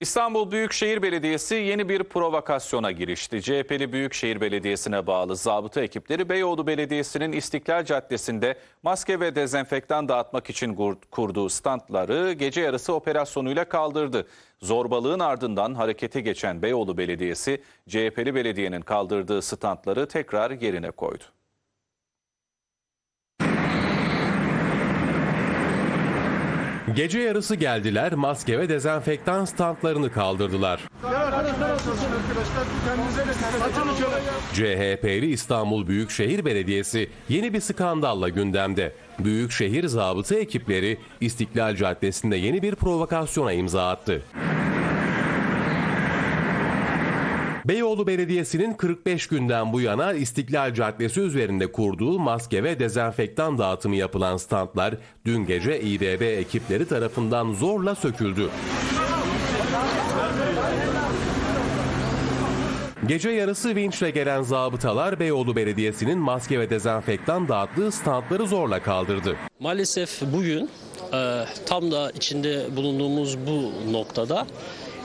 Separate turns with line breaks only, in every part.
İstanbul Büyükşehir Belediyesi yeni bir provokasyona girişti. CHP'li Büyükşehir Belediyesi'ne bağlı zabıta ekipleri Beyoğlu Belediyesi'nin İstiklal Caddesi'nde maske ve dezenfektan dağıtmak için kurduğu standları gece yarısı operasyonuyla kaldırdı. Zorbalığın ardından harekete geçen Beyoğlu Belediyesi, CHP'li belediyenin kaldırdığı standları tekrar yerine koydu.
Gece yarısı geldiler, maske ve dezenfektan standlarını kaldırdılar. CHP'li İstanbul Büyükşehir Belediyesi yeni bir skandalla gündemde. Büyükşehir zabıta ekipleri İstiklal Caddesi'nde yeni bir provokasyona imza attı. Beyoğlu Belediyesi'nin 45 günden bu yana İstiklal Caddesi üzerinde kurduğu maske ve dezenfektan dağıtımı yapılan standlar dün gece İBB ekipleri tarafından zorla söküldü. Gece yarısı vinçle gelen zabıtalar Beyoğlu Belediyesi'nin maske ve dezenfektan dağıttığı standları zorla kaldırdı.
Maalesef bugün e, tam da içinde bulunduğumuz bu noktada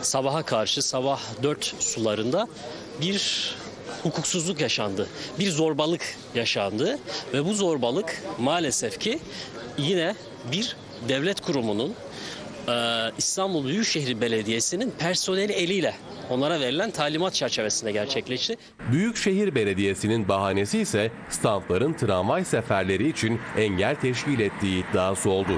sabaha karşı sabah 4 sularında bir hukuksuzluk yaşandı. Bir zorbalık yaşandı ve bu zorbalık maalesef ki yine bir devlet kurumunun e, İstanbul Büyükşehir Belediyesi'nin personeli eliyle onlara verilen talimat çerçevesinde gerçekleşti.
Büyükşehir Belediyesi'nin bahanesi ise standların tramvay seferleri için engel teşkil ettiği iddiası oldu.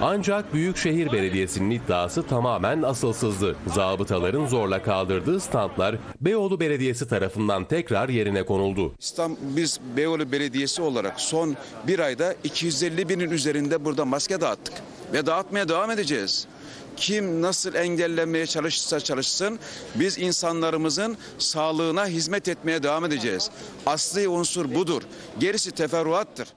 Ancak Büyükşehir Belediyesi'nin iddiası tamamen asılsızdı. Zabıtaların zorla kaldırdığı standlar Beyoğlu Belediyesi tarafından tekrar yerine konuldu.
İstanbul, biz Beyoğlu Belediyesi olarak son bir ayda 250 binin üzerinde burada maske dağıttık ve dağıtmaya devam edeceğiz. Kim nasıl engellenmeye çalışırsa çalışsın biz insanlarımızın sağlığına hizmet etmeye devam edeceğiz. Asli unsur budur. Gerisi teferruattır.